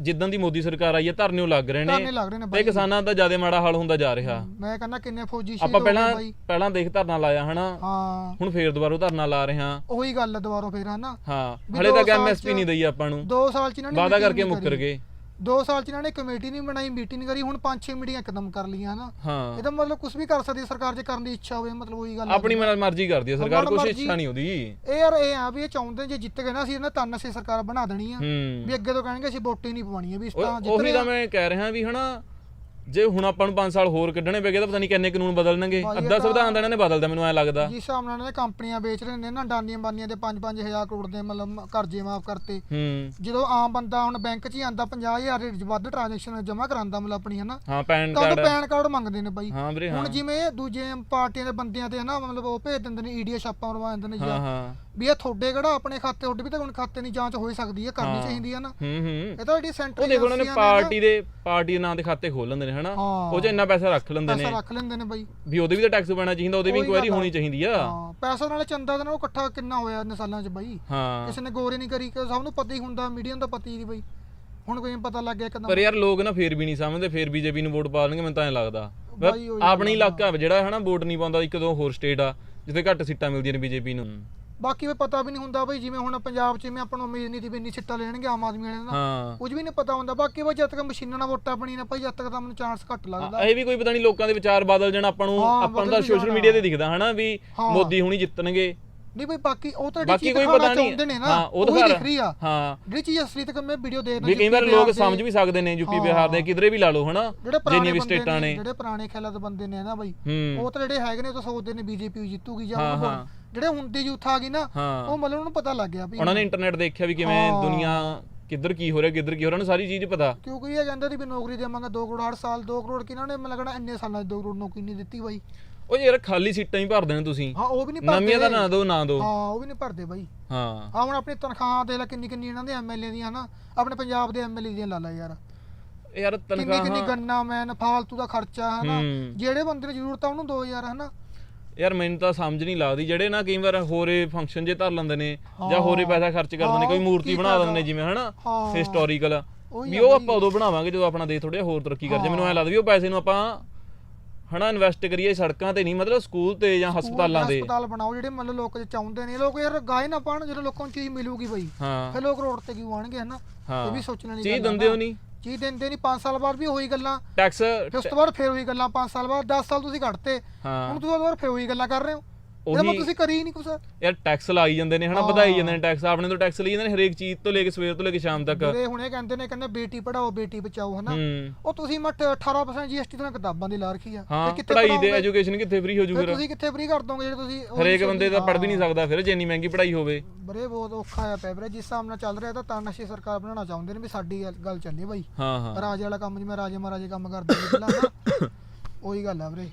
ਜਿੱਦਾਂ ਦੀ ਮੋਦੀ ਸਰਕਾਰ ਆਈ ਹੈ ਧਰਨੇ ਲੱਗ ਰਹੇ ਨੇ। ਲੱਗ ਰਹੇ ਨੇ ਤੇ ਕਿਸਾਨਾਂ ਦਾ ਜ਼ਿਆਦਾ ਮਾੜਾ ਹਾਲ ਹੁੰਦਾ ਜਾ ਰਿਹਾ। ਮੈਂ ਕਹਿੰਦਾ ਕਿੰਨੇ ਫੌਜੀ ਸ਼ਹੀਦ ਆਪਾਂ ਪਹਿਲਾਂ ਪਹਿਲਾਂ ਦੇਖ ਧਰਨਾ ਲਾਇਆ ਹਨਾ? ਹਾਂ। ਹੁਣ ਫੇਰ ਦੁਬਾਰਾ ਧਰਨਾ ਲਾ ਰਹੇ ਹਾਂ। ਉਹੀ ਗੱਲ ਦੁਬਾਰਾ ਫੇਰ ਹਨਾ? ਹਾਂ। ਹਲੇ ਤੱਕ ਐਮਐਸਪੀ ਨਹੀਂ ਦਈ ਆਪਾਂ ਨੂੰ। 2 ਸਾਲ ਚ ਇਹਨਾਂ ਨੇ ਵਾਦਾ ਕਰਕੇ ਮੁੱਕਰ ਕਰੀ। ਗਏ। ਦੋ ਸਾਲ ਚ ਇਹਨਾਂ ਨੇ ਕਮੇਟੀ ਨਹੀਂ ਬਣਾਈ ਮੀਟਿੰਗ ਕਰੀ ਹੁਣ 5-6 ਮੀਟਿੰਗਾਂ ਇੱਕਦਮ ਕਰ ਲਈਆਂ ਹਨਾ ਹਾਂ ਇਹਦਾ ਮਤਲਬ ਕੁਝ ਵੀ ਕਰ ਸਕਦੀ ਹੈ ਸਰਕਾਰ ਜੇ ਕਰਨ ਦੀ ਇੱਛਾ ਹੋਵੇ ਮਤਲਬ ਉਹੀ ਗੱਲ। ਆਪਣੀ ਮਨ- ਮਰਜ਼ੀ ਕਰਦੀ ਹੈ ਸਰਕਾਰ ਕੁਛ ਮਰਜ਼ੀ। ਇੱਛਾ ਨਹੀਂ ਉਹਦੀ ਇਹ ਯਾਰ ਇਹ ਆ ਵੀ ਇਹ ਚਾਹੁੰਦੇ ਜੇ ਜਿੱਤ ਗਏ ਨਾ ਅਸੀਂ ਇਹਨਾਂ ਤਨ ਅਸੀਂ ਸਰਕਾਰ ਬਣਾ ਦੇਣੀ ਆ ਹੂੰ ਵੀ ਅੱਗੇ ਤੋਂ ਕਹਿਣਗੇ ਅਸੀਂ ਵੋਟ ਨਹੀਂ ਪਵਾਉਣੀ ਵੀ ਇਸ ਉਹ- ਜਿੱਤ ਉਹੀ ਰਹੇ ਤਾਂ ਆ। ਮੈਂ ਕਹਿ ਰਿਹਾ ਵੀ ਹਨਾ ਜੇ ਹੁਣ ਆਪਾਂ ਨੂੰ 5 ਸਾਲ ਹੋਰ ਕੱਢਣੇ ਪੈ ਗਏ ਤਾਂ ਪਤਾ ਨਹੀਂ ਕਿੰਨੇ ਕਾਨੂੰਨ ਬਦਲਣਗੇ। ਅੱਧਾ ਸੰਵਿਧਾਨ ਤਾਂ ਇਹਨਾਂ ਨੇ ਬਦਲਦਾ ਮੈਨੂੰ ਐ ਲੱਗਦਾ। ਜਿਸ ਹਿਸਾਬ ਨਾਲ ਇਹਨਾਂ ਨੇ ਕੰਪਨੀਆਂ ਵੇਚ ਰਹੇ ਨੇ ਨਾ ਡਾਨੀਆਂ ਬਾਨੀਆਂ ਦੇ 5-5000 ਕਰੋੜ ਦੇ ਮਤਲਬ ਕਰਜ਼ੇ ਮਾਫ ਕਰਤੇ। ਜਦੋਂ ਆਮ ਬੰਦਾ ਹੁਣ ਬੈਂਕ 'ਚ ਹੀ ਆਂਦਾ 50000 ਦੇ ਵੱਧ ਟ੍ਰਾਂਜੈਕਸ਼ਨ ਜਮ੍ਹਾਂ ਕਰਾਂਦਾ ਮਤਲਬ ਆਪਣੀ ਹਨਾ? ਹਾਂ ਪੈਨ ਕਾਰਡ। ਪੈਨ ਕਾਰਡ ਮੰਗਦੇ ਨੇ ਬਾਈ। ਹੁਣ ਜਿਵੇਂ ਦੂਜੇ ਪਾਰਟੀਆਂ ਦੇ ਬੰਦਿਆਂ ਤੇ ਹਨਾ ਮਤਲਬ ਉਹ ਭੇਜ ਦਿੰਦੇ ਨੇ ਈਡੀਆ ਛਾਪਾਂ ਮਰਵਾ ਦਿੰਦੇ ਨੇ ਜਾਂ ਵੀ ਇਹ ਤੁਹਾਡੇ ਕਿਹੜਾ ਆਪਣੇ ਖਾਤੇ ਤੁਹਾਡੇ ਵੀ ਤਾਂ ਹੁਣ ਖਾਤੇ ਦੀ ਜਾਂਚ ਹੋ ਹੀ ਸਕਦੀ ਹੈ ਕਰਨੀ। ਚਾਹੀਦੀ ਹੈ ਨਾ। ਹੂੰ ਹੂੰ। ਇਹ ਤਾਂ ਜਿਹੜੀ ਸੈਂਟਰ ਉਹ ਦੇਖੋ ਉਹਨਾਂ ਨੇ ਪਾਰਟੀ ਦੇ ਪਾਰਟੀ ਦੇ ਨਾਂ ਤੇ ਖਾਤੇ ਖੋਲ ਲੈਂਦੇ ਨੇ ਹਨਾ? ਹਾਂ। ਉਹ ਚ ਇੰਨਾ ਪੈਸਾ ਰੱਖ ਲੈਂਦੇ ਨੇ। ਪੈਸਾ ਰੱਖ ਲੈਂਦੇ ਨੇ ਬਾਈ। ਵੀ ਉਹਦੇ ਵੀ ਤਾਂ ਟੈਕਸ ਪੈਣਾ ਚਾਹੀਦਾ ਉਹਦੇ ਵੀ ਉਹੀ ਇਨਕੁਆਇਰੀ ਗੱਲ ਆ। ਹੋਣੀ ਚਾਹੀਦੀ ਆ। ਹਾਂ ਪੈਸਾ ਨਾਲੇ ਚੰਦਾ ਦੇ ਨਾਲ ਉਹ ਇਕੱਠਾ ਕਿੰਨਾ ਹੋਇਆ ਇੰਨੇ ਸਾਲਾਂ 'ਚ ਬਾਈ। ਹਾਂ। ਕਿਸੇ ਨੇ ਗੌਰ ਹੀ ਨਹੀਂ ਕਰੀ ਕਿ ਸਭ ਨੂੰ ਪਤਾ ਹੀ ਹੁੰਦਾ ਮੀਡੀਆ ਨੂੰ ਤਾਂ ਪਤਾ ਹੀ ਨਹੀਂ ਬਾਈ। ਹੁਣ ਕੋਈ ਪਤਾ ਲੱਗ ਗਿਆ ਪਰ ਯਾਰ ਲੋਕ ਨਾ ਫੇਰ ਵੀ ਨਹੀਂ ਸਮਝਦੇ ਫੇਰ ਬੀਜੇਪੀ ਨੂੰ ਵੋਟ ਪਾ ਦੇਣਗੇ ਮੈਨੂੰ ਤਾਂ ਐ ਲੱਗਦਾ। ਬਾਈ ਉਹੀ ਆਪਣੀ ਇਲਾਕਾ ਜਿਹੜਾ ਹਨਾ ਵੋਟ ਨਹੀਂ ਪਾਉਂਦਾ ਇੱਕ ਦੋ ਹੋਰ ਸਟੇਟ ਆ ਜਿੱਥੇ ਘੱਟ ਸੀਟਾਂ ਮਿਲਦੀਆਂ ਨੇ ਬੀਜੇਪੀ ਨੂੰ। ਬਾਕੀ ਵੀ ਪਤਾ ਵੀ ਨਹੀਂ ਹੁੰਦਾ ਬਈ ਜਿਵੇਂ ਹੁਣ ਪੰਜਾਬ 'ਚ ਜਿਵੇਂ ਆਪਾਂ ਨੂੰ ਉਮੀਦ ਨਹੀਂ ਸੀ ਵੀ ਇੰਨੀ ਸਿੱਟਾਂ ਲੈਣਗੇ ਆਮ ਆਦਮੀ ਵਾਲਿਆਂ ਦਾ ਹਾਂ। ਕੁਝ ਵੀ ਨਹੀਂ ਪਤਾ ਹੁੰਦਾ। ਬਾਕੀ ਬਈ ਜਦ ਤੱਕ ਮਸ਼ੀਨਾਂ ਨਾਲ ਵੋਟਾਂ ਬਣੀ ਨਾ ਭਾਈ ਜਦ ਤੱਕ ਤਾਂ ਮੈਨੂੰ ਚਾਂਸ ਘੱਟ ਲੱਗਦਾ। ਇਹ ਵੀ ਕੋਈ ਪਤਾ ਨਹੀਂ ਲੋਕਾਂ ਦੇ ਵਿਚਾਰ ਬਦਲ ਜਾਣ ਆਪਾਂ ਨੂੰ ਆਪਾਂ ਨੂੰ ਤਾਂ ਸੋਸ਼ਲ। ਮੀਡੀਆ ਤੇ ਦਿਖਦਾ ਹਨਾ ਵੀ। ਮੋਦੀ ਹੁਣੀ ਜਿੱਤਣਗੇ। ਨਹੀਂ ਬਈ ਬਾਕੀ ਉਹ ਤਾਂ ਜਿਹੜੀ ਬਾਕੀ ਚੀਜ਼ ਕੋਈ ਦਿਖਾਉਣਾ ਪਤਾ ਨਹੀਂ। ਚਾਹੁੰਦੇ ਨੇ ਨਾ ਹਾਂ ਉਹ ਦਿਖਾ ਰਹੀ ਆ। ਹਾਂ। ਜਿਹੜੀ ਚੀਜ਼ ਅਸਲੀ ਤੱਕ ਮੈਂ ਵੀਡੀਓ ਦੇਖਦਾ ਵੀ ਕਈ ਵਾਰ ਲੋਕ ਸਮਝ ਵੀ ਸਕਦੇ ਨੇ ਯੂਪੀ। ਬਿਹਾਰ ਦੇ ਕਿਧਰੇ ਵੀ ਲਾ ਲਓ ਹਨਾ ਜਿੰਨੀ ਵੀ ਬੰਦੇ ਸਟੇਟਾਂ ਨੇ ਜਿਹੜੇ ਪੁਰਾਣੇ ਖਿਆਲਾਂ ਦੇ ਬੰਦੇ ਨੇ ਨਾ ਬਈ ਉਹ ਤਾਂ ਜਿਹੜੇ ਹੈਗੇ ਨੇ ਉਹ ਤਾਂ ਸੋਚਦੇ ਨੇ ਬੀਜੇਪੀ ਜਿੱਤੂਗੀ ਜਾਂ ਉਹ। ਜਿਹੜੇ ਹੁਣ ਦੀ ਯੂਥ ਆ ਗਈ ਨਾ ਹਾਂ। ਉਹ ਮਤਲਬ ਉਹਨੂੰ ਪਤਾ ਲੱਗ ਗਿਆ ਵੀ ਉਹਨਾਂ ਨੇ ਇੰਟਰਨੈਟ ਦੇਖਿਆ ਵੀ ਕਿਵੇਂ ਹਾਂ। ਦੁਨੀਆ ਕਿੱਧਰ ਕੀ ਹੋ ਰਿਹਾ ਕਿੱਧਰ ਕੀ ਹੋ ਰਿਹਾ ਉਹਨੂੰ ਸਾਰੀ ਚੀਜ਼ ਪਤਾ। ਕਿਉਂਕਿ ਇਹ ਕਹਿੰਦਾ ਸੀ ਵੀ ਨੌਕਰੀ ਦੇਵਾਂਗਾ 2 ਕਰੋੜ ਹਰ ਸਾਲ 2 ਕਰੋੜ ਕਿਹਨਾਂ ਨੇ ਮੈਨੂੰ ਲੱਗਣਾ ਇੰਨੇ ਸਾਲਾਂ 'ਚ 2 ਕਰੋੜ ਨੌਕਰੀ ਨਹੀਂ ਦਿੱਤੀ ਬਾਈ। ਉਹ ਯਾਰ ਖਾਲੀ ਸੀਟਾਂ ਹੀ ਭਰ ਦੇਣ ਤੁਸੀਂ। ਹਾਂ ਉਹ ਵੀ ਨਹੀਂ ਭਰਦੇ ਨਵੀਆਂ ਦਾ ਨਾ ਦੋ ਨਾ ਦੋ। ਹਾਂ ਉਹ ਵੀ ਨਹੀਂ ਭਰਦੇ ਬਾਈ। ਹਾਂ। ਆ ਹੁਣ ਆਪਣੀ ਤਨਖਾਹਾਂ ਦੇ ਲੈ ਕਿੰਨੀ ਕਿੰਨੀ ਇਹਨਾਂ ਦੇ ਐਮਐਲਏ ਦੀਆਂ ਹਨਾ। ਆਪਣੇ ਪੰਜਾਬ ਦੇ ਐਮਐਲਏ ਦੀਆਂ ਲਾ ਲੈ ਯਾਰ। ਯਾਰ ਕਿੰਨੀ ਕਿੰਨੀ ਤਨਖਾਹਾਂ ਗੰਨਾ ਮੈਨ ਫਾਲਤੂ ਦਾ ਖਰਚਾ ਹਨਾ। ਹੂੰ। ਜਿਹੜੇ ਬੰਦੇ ਨੂੰ ਜ਼ਰੂਰਤ ਆ ਉਹਨੂੰ ਦੋ ਯਾਰ ਹਨਾ। ਯਾਰ ਮੈਨੂੰ ਤਾਂ ਸਮਝ ਨਹੀਂ ਲੱਗਦੀ ਜਿਹੜੇ ਨਾ ਕਈ ਵਾਰ ਹੋਰੇ ਫੰਕਸ਼ਨ ਜੇ ਧਰ ਲੈਂਦੇ ਨੇ ਜਾਂ। ਹੋਰੇ ਪੈਸਾ ਖਰਚ ਕਰ ਦਿੰਦੇ ਨੇ ਕੋਈ ਮੂਰਤੀ ਬਣਾ? ਦਿੰਦੇ ਨੇ ਜਿਵੇਂ ਹਨਾ। ਹਿਸਟੋਰੀਕਲ ਵੀ ਉਹ। ਆਪਾਂ ਉਦੋਂ ਬਣਾਵਾਂਗੇ ਜਦੋਂ ਆਪਣਾ ਦੇਸ਼ ਥੋੜਾ ਹੋਰ ਤਰੱਕੀ ਕਰ ਜਾ। ਮੈਨੂੰ ਐ ਲੱਗਦਾ ਵੀ ਉਹ ਪੈਸੇ ਨੂੰ ਆਪਾਂ ਹਨਾ ਇਨਵੈਸਟ ਕਰੀਏ ਸੜਕਾਂ ਤੇ ਨਹੀਂ ਮਤਲਬ ਸਕੂਲ ਤੇ ਜਾਂ ਹਸਪਤਾਲਾਂ ਦੇ। ਹਸਪਤਾਲ ਬਣਾਓ ਜਿਹੜੇ ਮਤਲਬ ਲੋਕ ਚਾਹੁੰਦੇ ਨੇ। ਲੋਕ ਯਾਰ ਗਾਏ ਨਾ ਪਾਣ ਜਦੋਂ ਲੋਕਾਂ ਨੂੰ ਚੀਜ਼ ਮਿਲੂਗੀ ਬਈ। ਫਿਰ ਲੋਕ ਰੋਡ ਤੇ ਕਿਉਂ ਆਣਗੇ ਹਨਾ? ਇਹ ਵੀ ਸੋਚਣ ਵਾਲੀ ਚੀਜ਼ ਦਿੰਦੇ। ਹੋ ਨਹੀਂ। ਚੀਜ਼ ਦਿੰਦੇ ਨਹੀਂ 5 ਸਾਲ ਬਾਅਦ ਵੀ ਉਹੀ ਗੱਲਾਂ। ਟੈਕਸ ਫਿਰ ਉਸ ਤੋਂ ਬਾਅਦ ਫਿਰ ਉਹੀ ਗੱਲਾਂ 5 ਸਾਲ ਬਾਅਦ 10 ਸਾਲ ਤੁਸੀਂ ਕੱਢਤੇ ਹਾਂ। ਹੁਣ ਤੁਸੀਂ ਉਹਦੇ ਬਾਅਦ ਫਿਰ ਉਹੀ ਗੱਲਾਂ ਕਰ ਰਹੇ ਹੋ। ਉਹੀ- ਮਤਲਬ ਤੁਸੀਂ ਕਰੀ ਨਹੀਂ ਕੁਛ। ਯਾਰ ਟੈਕਸ ਲਾਈ ਜਾਂਦੇ ਨੇ ਹਨਾ ਵਧਾਈ ਜਾਂਦੇ ਨੇ ਟੈਕਸ ਆਪਣੇ ਤੋਂ ਟੈਕਸ ਲਈ ਜਾਂਦੇ ਨੇ ਹਰੇਕ ਚੀਜ਼ ਤੋਂ ਲੈ ਕੇ ਸਵੇਰ ਤੋਂ ਲੈ ਕੇ ਸ਼ਾਮ ਤੱਕ। ਵੀਰੇ ਹੁਣ ਕਹਿੰਦੇ ਨੇ ਕਹਿੰਦੇ ਬੇਟੀ ਪੜਾਓ ਬੇਟੀ ਬਚਾਓ ਹਨਾ। ਉਹ ਤੁਸੀਂ ਮੱਠ 18% GST ਦੀਆਂ ਕਿਤਾਬਾਂ ਦੀ ਲਾ ਰੱਖੀ ਆ ਤੇ ਕਿੱਥੇ ਪੜ੍ਹਾਈ ਦੇ? ਐਜੂਕੇਸ਼ਨ ਕਿੱਥੇ ਫ੍ਰੀ ਹੋ ਜੂ ਫਿਰ ਤੁਸੀਂ ਕਿੱਥੇ ਫ੍ਰੀ ਕਰ ਦੋਗੇ ਜਿਹੜੇ ਤੁਸੀਂ ਹਰੇਕ ਬੰਦੇ ਤਾਂ ਪੜ੍ਹ ਵੀ ਨਹੀਂ। ਸਕਦਾ ਫਿਰ ਜਿੰਨੀ ਮਹਿੰਗੀ ਪੜ੍ਹਾਈ ਹੋਵੇ। ਵੀਰੇ ਬਹੁਤ ਔਖਾ ਆ ਪਿਆ ਵੀਰੇ ਜਿਸ ਹਿਸਾਬ ਨਾਲ ਚੱਲ ਰਿਹਾ ਤਾਂ ਤਾਂ ਨਸ਼ੇ ਸਰਕਾਰ ਬਣਾਉਣਾ ਚਾਹੁੰਦੇ ਨੇ ਵੀ ਸਾਡੀ ਗੱਲ- ਚੱਲੇ ਬਾਈ। ਹਾਂ ਹਾਂ। ਰਾਜੇ ਵਾਲਾ ਕੰਮ ਜਿਵੇਂ ਰਾਜੇ ਮਹਾਰਾਜੇ ਕੰਮ ਕਰਦੇ ਪਹਿਲਾਂ ਨਾ ਉਹੀ ਗੱਲ ਆ ਵੀਰੇ।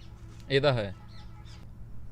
ਇਹ ਤਾਂ ਹੈ।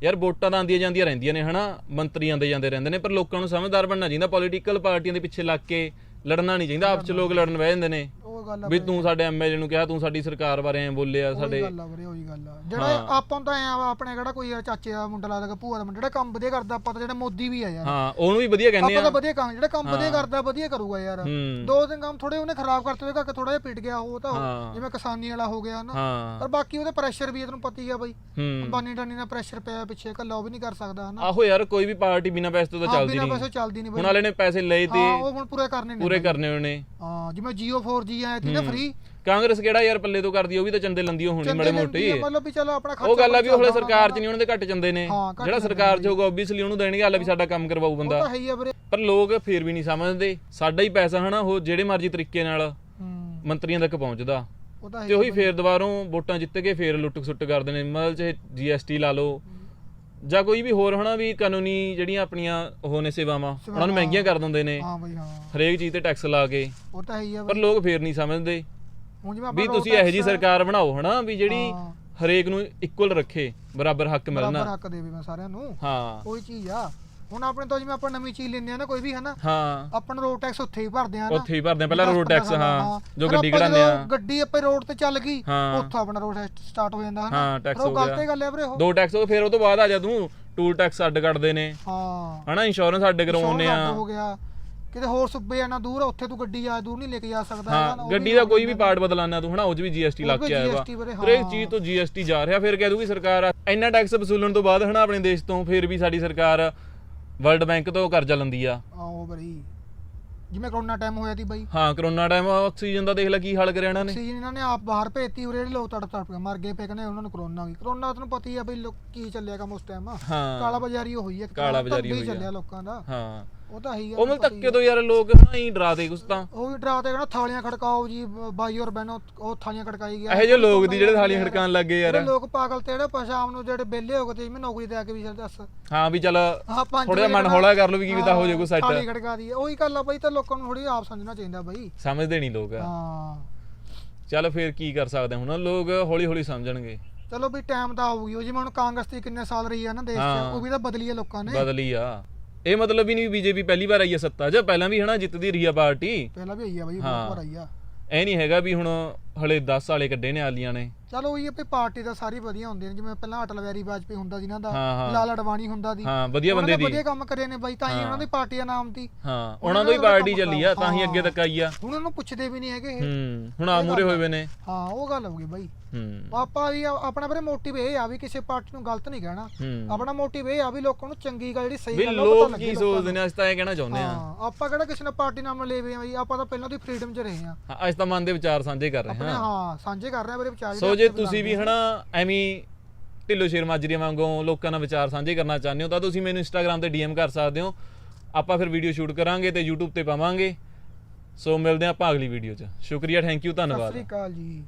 ਯਾਰ ਵੋਟਾਂ ਤਾਂ ਆਉਂਦੀਆਂ ਜਾਂਦੀਆਂ ਰਹਿੰਦੀਆਂ ਨੇ, ਹਨਾ? ਮੰਤਰੀ ਆਉਂਦੇ ਜਾਂਦੇ ਰਹਿੰਦੇ ਨੇ, ਪਰ ਲੋਕਾਂ ਨੂੰ ਸਮਝਦਾਰ ਬਣਨਾ ਚਾਹੀਦਾ ਪੋਲੀਟੀਕਲ ਪਾਰਟੀਆਂ ਦੇ ਪਿੱਛੇ ਲੱਗ ਕੇ। ਲੜਨਾ ਨਹੀਂ ਚਾਹੀਦਾ ਆਪਸ ਚ ਲੋਕ ਲੜਨ ਬਹਿ ਜਾਂਦੇ ਨੇ। ਉਹ ਗੱਲ ਆ ਵੀ ਤੂੰ ਸਾਡੇ ਐਮਐਲਏ ਨੂੰ ਕਿਹਾ ਤੂੰ ਸਾਡੀ ਸਰਕਾਰ ਬਾਰੇ ਐਂ ਬੋਲਿਆ ਉਹੀ ਸਾਡੇ ਗੱਲ ਆ ਵੀਰੇ ਉਹੀ ਗੱਲ ਆ। ਜਿਹੜਾ ਆਪਾਂ ਨੂੰ ਤਾਂ ਐ ਆਪਣੇ ਕਿਹੜਾ ਕੋਈ ਯਾਰ ਚਾਚੇ ਦਾ ਮੁੰਡਾ ਲੱਗਦਾ ਭੂਆ ਦਾ ਮੁੰਡਾ ਜਿਹੜਾ ਕੰਮ ਵਧੀਆ ਕਰਦਾ ਆਪਾਂ ਤਾਂ ਜਿਹੜਾ ਮੋਦੀ ਵੀ ਆ ਯਾਰ। ਹਾਂ ਉਹਨੂੰ ਵੀ ਵਧੀਆ ਕਹਿੰਦੇ ਆਪਾਂ ਆ। ਤਾਂ ਵਧੀਆ ਕੰਮ ਜਿਹੜਾ ਕੰਮ ਵਧੀਆ ਕਰਦਾ ਵਧੀਆ ਕਰੂਗਾ ਯਾਰ। ਹੂੰ। ਦੋ ਦਿਨ ਕੰਮ ਥੋੜੇ ਉਹਨੇ ਖਰਾਬ ਕਰਤੇ ਉਹਦੇ ਕਰਕੇ ਥੋੜਾ ਜਿਹਾ ਪਿਟ ਗਿਆ ਉਹ ਤਾਂ ਹਾਂ। ਜਿਵੇਂ ਕਿਸਾਨੀ ਵਾਲਾ ਹੋ ਗਿਆ ਨਾ ਹਾਂ। ਪਰ ਬਾਕੀ ਉਹਦੇ ਪ੍ਰੈਸ਼ਰ ਵੀ ਤੈਨੂੰ ਪਤਾ ਹੀ ਆ ਬਾਈ। ਹੂੰ। ਅੰਬਾਨੀ ਡਾਨੀ ਦਾ ਪ੍ਰੈਸ਼ਰ ਪਿਆ ਪਿੱਛੇ ਕੱਲਾ ਉਹ ਵੀ ਨਹੀਂ ਕਰ ਸਕਦਾ ਹਨਾ। ਆਹੋ ਯਾਰ ਕੋਈ ਵੀ ਪਾਰਟੀ ਬਿਨਾਂ ਪੈਸੇ ਤੋਂ ਤਾਂ ਹਾਂ, ਚੱਲਦੀ ਬਿਨਾਂ ਨਹੀਂ। ਪੈਸੇ ਚੱਲਦੀ ਨਹੀਂ ਹੁਣ ਬਾਈ। ਵਾਲੇ ਨੇ ਪੈਸੇ ਲਏ ਤੇ ਹਾਂ ਉਹ ਹੁਣ ਪੂਰੇ ਕਰਨੇ ਨੇ ਪੂਰੇ। ਕਰਨੇ ਉਹਨੇ। ਹਾਂ ਜਿਵੇਂ Jio 4G ਆਇਆ ਸੀ ਨਾ ਫ੍ਰੀ ਕਾਂਗਰਸ ਕਿਹੜਾ ਯਾਰ ਪੱਲੇ ਤੋਂ ਕਰਦੀ ਉਹ ਵੀ ਤਾਂ ਚੰਦੇ ਲੰਦੀ ਓ ਹੋਣੀ ਮੜੇ ਮੋਟੀ ਮਤਲਬ ਵੀ ਚਲੋ ਆਪਣਾ ਖਰਚਾ ਉਹ ਗੱਲ ਆ ਵੀ ਉਹ ਹਲੇ ਚੱਲਦਾ ਸਰਕਾਰ 'ਚ ਨਹੀਂ ਉਹਨਾਂ ਦੇ ਘੱਟ ਚੰਦੇ ਨੇ। ਜਿਹੜਾ ਸਰਕਾਰ 'ਚ ਹੋਊਗਾ ਓਬਵੀਅਸਲੀ ਉਹਨੂੰ ਦੇਣਗੇ ਹਾਲੇ ਵੀ ਸਾਡਾ ਕੰਮ ਕਰਵਾਊ ਉਹ ਬੰਦਾ। ਤਾਂ ਹੈ ਹੀ ਆ ਵੀਰੇ। ਪਰ ਲੋਕ ਫੇਰ ਵੀ ਨਹੀਂ ਸਮਝਦੇ। ਸਾਡਾ ਹੀ ਪੈਸਾ ਹਨਾ ਉਹ ਜਿਹੜੇ ਮਰਜ਼ੀ ਤਰੀਕੇ ਨਾਲ ਮੰਤਰੀਆਂ ਤੱਕ ਪਹੁੰਚਦਾ। ਤਾਂ ਉਹੀ ਫੇਰ ਦੁਬਾਰੋਂ ਵੋਟਾਂ ਜਿੱਤ ਕੇ ਫੇਰ ਲੁੱਟ ਖਸੁੱਟ ਕਰਦੇ ਨੇ। ਮਤਲਬ ਚਾਹੇ ਜੀਐਸਟੀ ਲਾ ਲਓ ਜਾਂ ਕੋਈ ਵੀ ਹੋਰ ਹਨਾ ਵੀ ਕਾਨੂੰਨੀ ਜਿਹੜੀਆਂ ਆਪਣੀਆਂ ਉਹ ਨੇ ਸੇਵਾਵਾਂ ਉਹਨਾਂ ਨੂੰ ਮਹਿੰਗੀਆਂ ਕਰ ਦਿੰਦੇ ਨੇ। ਹਾਂ ਬਈ ਹਾਂ। ਹਰੇਕ ਚੀਜ਼ ਤੇ ਟੈਕਸ ਲਾ ਕੇ। ਉਹ ਤਾਂ ਹੈ ਹੀ ਆ ਪਰ ਬਈ। ਲੋਕ ਫੇਰ ਨਹੀਂ ਸਮਝਦੇ ਹੁਣ ਜਿਵੇਂ ਵੀ ਤੁਸੀਂ ਇਹੋ ਜੀ ਸਰਕਾਰ ਬਣਾਓ ਹਨਾ ਵੀ ਜਿਹੜੀ। ਹਰੇਕ ਨੂੰ ਇਕੁਅਲ ਰੱਖੇ ਬਰਾਬਰ ਹੱਕ ਬਰਾਬਰ ਮਿਲਣਾ ਹੱਕ ਦੇਵੇ ਮੈਂ ਸਾਰਿਆਂ ਨੂੰ। ਹਾਂ। ਕੋਈ ਚੀਜ਼ ਆ। ਹੁਣ ਆਪਣੇ ਤੋਂ ਜਿਵੇਂ ਆਪਾਂ ਨਵੀਂ ਚੀਜ਼ ਲੈਂਦੇ ਆ ਨਾ ਕੋਈ ਵੀ ਹਨਾ? ਹਾਂ। ਆਪਾਂ ਨੂੰ ਰੋਡ ਟੈਕਸ ਉੱਥੇ ਹੀ ਭਰਦੇ ਆ ਨਾ। ਉੱਥੇ ਹੀ ਭਰਦੇ ਆ ਪਹਿਲਾਂ ਰੋਡ ਟੈਕਸ ਹਾਂ ਜੋ ਗੱਡੀ ਕਢਾਉਂਦੇ ਆ। ਗੱਡੀ ਆਪਾਂ ਰੋਡ ਤੇ ਚੱਲ ਗਈ ਹਾਂ। ਉੱਥੋਂ ਆਪਣਾ ਰੋਡ ਸਟਾਰਟ ਹੋ ਜਾਂਦਾ ਹਨਾ? ਹਾਂ, ਉਹ ਹੋ ਗੱਲ ਗਿਆ। ਤੇ ਗੱਲ ਆ ਵੀਰੇ ਉਹ। ਦੋ ਟੈਕਸ ਹੋ ਫਿਰ ਉਹ ਤੋਂ ਬਾਅਦ ਆ ਜਾ ਤੂੰ ਟੂਲ ਟੈਕਸ ਅੱਡ ਕੱਢਦੇ ਨੇ। ਹਾਂ। ਹਨਾ ਇੰਸ਼ੋਰੈਂਸ ਅੱਡ ਕਰਵਾਉਂਦੇ ਸ਼ੋਰ ਆ ਹੋ ਗਿਆ। ਕਿਤੇ ਹੋਰ ਸੁੱਬੇ ਆ ਨਾ ਦੂਰ ਉੱਥੇ ਤੂੰ ਗੱਡੀ ਆ ਦੂਰ ਨਹੀਂ ਲੈ ਕੇ ਜਾ ਸਕਦਾ ਹਾਂ ਗੱਡੀ ਦਾ ਹੋ ਕੋਈ ਵੀ। ਪਾਰਟ ਬਦਲਾਣਾ ਤੂੰ ਹਨਾ ਉਹ 'ਚ ਵੀ ਜੀਐਸਟੀ ਲੱਗ ਕੇ ਵੀਰੇ, ਹਰੇਕ ਹਾਂ। ਚੀਜ਼ ਤੋਂ ਜੀਐਸਟੀ ਜਾ ਰਿਹਾ ਫਿਰ ਕਹਿ ਦੂਗੀ ਸਰਕਾਰ ਇੰਨਾ ਟੈਕਸ ਵਸੂਲਣ ਤੋਂ ਬਾਅਦ ਹਨਾ ਆਪਣੇ ਦੇਸ਼ ਤੋਂ ਫਿਰ ਵੀ ਸਾਡੀ ਸਰਕਾਰ ਵਰਲਡ ਬੈਂਕ ਤੋਂ ਕਰਜ਼ਾ ਲੈਂਦੀ ਆ। ਆਓ ਬਰੀ ਜਿਵੇਂ ਕਰੋਨਾ ਟਾਈਮ ਹੋਇਆ ਸੀ ਬਾਈ। ਹਾਂ ਕਰੋਨਾ ਟਾਈਮ ਆਕਸੀਜਨ ਦਾ ਦੇਖ ਲੈ ਕੀ ਹਾਲ ਕਰਿਆ ਇਹਨਾਂ ਨੇ। ਆਕਸੀਜਨ ਇਹਨਾਂ ਨੇ ਆਪ ਬਾਹਰ ਭੇਜਤੀ ਉਰੇ ਜਿਹੜੇ ਲੋਕ ਤੜਪ ਤੜਪ ਕੇ ਮਰ ਗਏ ਪਏ ਕਹਿੰਦੇ ਉਹਨਾਂ ਨੂੰ ਕਰੋਨਾ ਹੋਈ ਕਰੋਨਾ ਤੁਹਾਨੂੰ ਪਤਾ ਹੀ ਆ ਬਈ ਲੋਕ ਕੀ ਚੱਲਿਆ ਕੰਮ ਉਸ ਟਾਈਮ ਹਾਂ। ਕਾਲਾ ਬਾਜ਼ਾਰੀ ਹੋਈ ਹੈ ਕਾਲਾ ਬਾਜ਼ਾਰੀ ਹੋਈ। ਚੱਲਿਆ ਲੋਕਾਂ ਦਾ। ਹਾਂ। ਉਹ ਤਾਂ ਹੈ ਉਹ ਹੀ ਧੱਕੇ ਤੋਂ ਯਾਰ ਲੋਕ ਹਨਾ ਹੀ ਡਰਾਦੇ ਕੁਛ ਤਾਂ। ਉਹ ਵੀ ਡਰਾ ਤੇ ਕਹਿੰਦਾ ਥਾਲੀਆਂ ਖੜਕਾਓ ਜੀ ਬਾਈ ਔਰ ਬਹਿਨੋ ਉਹ ਥਾਲੀਆਂ ਖੜਕਾਈ ਗਿਆ। ਇਹੋ ਜਿਹੇ ਲੋਕ ਦੀ ਜਿਹੜੇ ਥਾਲੀਆਂ ਖੜਕਾਉਣ ਲੱਗੇ ਯਾਰ। ਲੋਕ ਪਾਗਲ ਤੇ ਜਿਹੜੇ ਪ- ਸ਼ਾਮ ਨੂੰ ਜਿਹੜੇ ਵਿਹਲੇ ਹੋ ਗਏ ਤੇ ਜਿਵੇਂ ਨੌਕਰੀ ਆ ਕੇ ਵੀ ਚੱਲ ਦੱਸ। ਹਾਂ ਵੀ ਚੱਲ ਥੋੜਾ ਮਨ ਹੌਲਾ ਕਰ ਲਓ ਵੀ ਕੀ ਪਤਾ ਹੋ ਜਾਏ ਕੋਈ ਸੈੱਟ। ਥਾਲੀ ਖੜਕਾ ਦੀ ਉਹੀ ਗੱਲ ਆ ਬਾਈ ਤਾਂ ਲੋਕਾਂ ਨੂੰ ਥੋੜੀ ਆਪ ਸਮਝਣਾ ਚਾਹੀਦਾ ਬਾਈ। ਸਮਝਦੇ ਨਹੀਂ ਲੋਕ। ਹਾਂ। ਚੱਲ ਫਿਰ ਕੀ ਕਰ ਸਕਦੇ ਹੁਣ? ਲੋਕ ਹੌਲੀ ਹੌਲੀ ਸਮਝਣਗੇ। ਚਲੋ ਵੀ ਟਾਈਮ ਤਾਂ ਆਊਗੀ। ਉਹ ਜਿਵੇਂ ਹੁਣ ਕਾਂਗਰਸ ਦੀ ਕਿੰਨੇ ਸਾਲ ਰਹੀ ਆ ਨਾ ਦੇਸ਼ 'ਚ। ਉਹ ਵੀ ਤਾਂ ਬਦਲੀ ਆ ਲੋਕਾਂ ਨੇ। ਬਦਲੀ ਆ। ਇਹ ਮਤਲਬ ਵੀ ਨਹੀਂ ਬੀਜੇਪੀ ਪਹਿਲੀ ਵਾਰ ਆਈ ਹੈ ਸੱਤਾ 'ਚ ਪਹਿਲਾਂ ਵੀ ਹਨਾ ਜਿੱਤਦੀ ਰਹੀ ਆ ਪਾਰਟੀ ਪਹਿਲਾਂ ਵੀ ਆਈ ਆ ਬਾਈ। ਬਹੁਤ ਵਾਰ ਆਈ ਆ ਐ ਨਹੀਂ ਹੈਗਾ ਵੀ ਹੁਣ ਹਲੇ 10 ਸਾਲੇ ਕੱਢੇ ਨੇ ਆਲੀਆਂ ਨੇ। ਚਲੋ ਉਹੀ ਆ ਵੀ ਪਾਰਟੀ ਦਾ ਸਾਰੀ ਵਧੀਆ ਹੁੰਦੇ ਨੇ ਜਿਵੇਂ ਪਹਿਲਾਂ ਅਟਲ ਬਿਹਾਰੀ ਵਾਜਪੇਈ ਹੁੰਦਾ ਸੀ ਇਹਨਾਂ ਦਾ ਹਾਂ, ਹਾਂ। ਲਾਲ ਅਡਵਾਣੀ ਹੁੰਦਾ ਸੀ। ਹਾਂ ਵਧੀਆ ਉਹਨਾਂ ਬੰਦੇ ਦੀ। ਵਧੀਆ ਕੰਮ ਕਰੇ ਨੇ ਬਾਈ ਤਾਂ ਹੀ ਉਹਨਾਂ ਦੀ ਪਾਰਟੀ ਦਾ ਨਾਮ ਸੀ। ਹਾਂ ਉਹਨਾਂ ਤੋਂ ਹੀ ਪਾਰਟੀ ਚੱਲੀ ਆ ਤਾਂ ਹੀ ਅੱਗੇ ਤੱਕ ਆਈ ਆ। ਹੁਣ ਉਹਨਾਂ ਨੂੰ ਪੁੱਛਦੇ ਵੀ ਨਹੀਂ ਹੈਗੇ ਇਹ। ਹੂੰ ਹੁਣ ਆ ਮੂਰੇ ਹੋਏ ਨੇ। ਹਾਂ ਉਹ ਗੱਲ ਹੋ ਗਈ ਬਾਈ। ਹੂੰ। ਆਪਾਂ ਵੀ ਆ- ਆਪਣਾ ਵੀਰੇ ਮੋਟਿਵ ਇਹ ਆ ਵੀ ਕਿਸੇ ਪਾਰਟੀ ਨੂੰ ਗਲਤ ਨਹੀਂ ਕਹਿਣਾ। ਹੂੰ। ਆਪਣਾ ਮੋਟਿਵ ਇਹ ਆ ਵੀ ਲੋਕਾਂ ਨੂੰ ਚੰਗੀ ਗੱਲ ਜਿਹੜੀ ਸਹੀ ਗੱਲ ਆ ਉਹ ਪਤਾ ਲੋਕ ਲੱਗੇ ਕੀ ਲੋਕਾਂ ਸੋਚਦੇ ਨੇ ਅਸੀਂ ਤਾਂ ਇਹ ਕਹਿਣਾ ਚਾਹੁੰਦੇ। ਆ ਹਾਂ ਆਪਾਂ ਕਿਹੜਾ ਕਿਸੇ ਨੇ ਪਾਰਟੀ ਨਾਮ ਲੈ ਵੇ ਆ ਬਾਈ ਆਪਾਂ ਤਾਂ ਪਹਿਲਾਂ ਤੋਂ ਫਰੀडम 'ਚ ਰਹੇ ਆ ਹਾਂ ਅੱਜ ਤਾਂ ਮਨ ਦੇ ਵਿਚਾਰ ਸਾਂਝੇ ਕਰ ਰਹੇ ਆਪਣੇ ਹਾਂ ਹਾਂ ਸਾਂਝੇ ਕਰ ਰਹੇ ਆ ਵੀਰੇ ਵਿਚਾਰ ਸੋ ਜੇ ਤੁਸੀਂ ਵੀ ਹਨਾ ਐਵੇਂ ਢਿੱਲੋ ਸ਼ੇਰ ਮਾਜਰੀ ਵਾਂਗੂ ਲੋਕਾਂ ਨਾਲ ਵਿਚਾਰ ਸਾਂਝੇ ਕਰਨਾ ਚਾਹੁੰਦੇ ਹੋ ਤਾਂ ਤੁਸੀਂ ਮੈਨੂੰ ਇੰਸਟਾਗ੍ਰam ਤੇ ਡੀਐਮ ਕਰ ਸਕਦੇ ਹੋ। ਆਪਾਂ ਫਿਰ ਵੀਡੀਓ ਸ਼ੂਟ ਕਰਾਂਗੇ ਤੇ YouTube ਤੇ ਪਾਵਾਂਗੇ। ਸੋ ਮਿਲਦੇ ਆਪਾਂ ਅਗਲੀ ਵੀਡੀਓ 'ਚ। ਸ਼ੁਕਰੀਆ ਥੈਂਕ ਯੂ ਸਤਿ ਧੰਨਵਾਦ ਸ੍ਰੀ ਅਕਾਲ ਜੀ।